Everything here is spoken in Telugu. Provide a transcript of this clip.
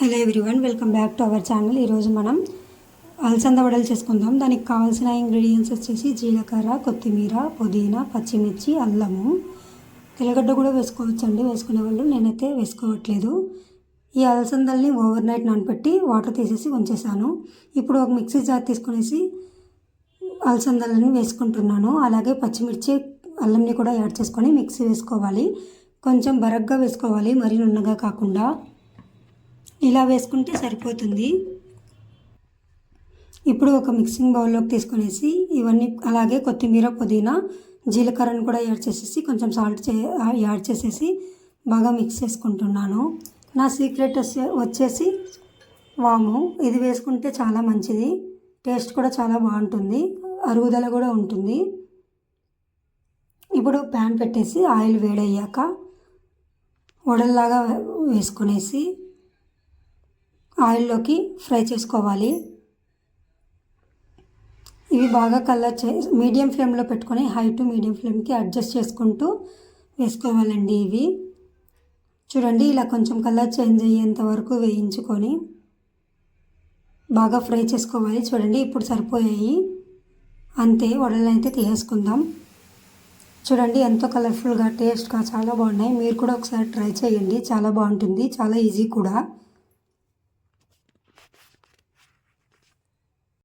Hello everyone welcome back to our channel. ఈరోజు మనం అలసంద వడలు చేసుకుందాం. దానికి కావాల్సిన ఇంగ్రీడియంట్స్ వచ్చేసి జీలకర్ర కొత్తిమీర పుదీనా పచ్చిమిర్చి అల్లము. తెల్లగడ్డ కూడా వేసుకోవచ్చండి. వేసుకునే వాళ్ళు నేనైతే వేసుకోవట్లేదు. ఈ అలసందల్ని ఓవర్ నైట్ నానబెట్టి వాటర్ తీసేసి ఉంచేసాను. ఇప్పుడు ఒక మిక్సీ జార్ తీసుకునేసి అలసందలని వేసుకుంటున్నాను. అలాగే పచ్చిమిర్చి అల్లంని కూడా యాడ్ చేసుకొని మిక్సీ వేసుకోవాలి. కొంచెం బరగ్గా వేసుకోవాలి. మరీ నున్నగా కాకుండా. ఇలా వేసుకుంటే సరిపోతుంది. ఇప్పుడు ఒక మిక్సింగ్ బౌల్లోకి తీసుకునేసి ఇవన్నీ అలాగే కొత్తిమీర పుదీనా జీలకర్రను కూడా యాడ్ చేసేసి కొంచెం సాల్ట్ చే యాడ్ చేసేసి బాగా మిక్స్ చేసుకుంటున్నాను. నా సీక్రెట్ వచ్చేసి వాము. ఇది వేసుకుంటే చాలా మంచిది. టేస్ట్ కూడా చాలా బాగుంటుంది. అరుగుదల కూడా ఉంటుంది. ఇప్పుడు ప్యాన్ పెట్టేసి ఆయిల్ వేడయ్యాక వడల్లాగా వేసుకునేసి ఆయిల్లోకి ఫ్రై చేసుకోవాలి. ఇవి బాగా కలర్ చే మీడియం ఫ్లేమ్లో పెట్టుకొని హై టు మీడియం ఫ్లేమ్కి అడ్జస్ట్ చేసుకుంటూ వేసుకోవాలండి ఇవి. చూడండి ఇలా కొంచెం కలర్ చేంజ్ అయ్యేంత వరకు వేయించుకొని బాగా ఫ్రై చేసుకోవాలి. చూడండి ఇప్పుడు సరిపోయాయి. అంతే వడలు అయితే తీసేసుకుందాం. చూడండి ఎంతో కలర్ఫుల్గా టేస్ట్గా చాలా బాగున్నాయి. మీరు కూడా ఒకసారి ట్రై చేయండి. చాలా బాగుంటుంది. చాలా ఈజీ కూడా.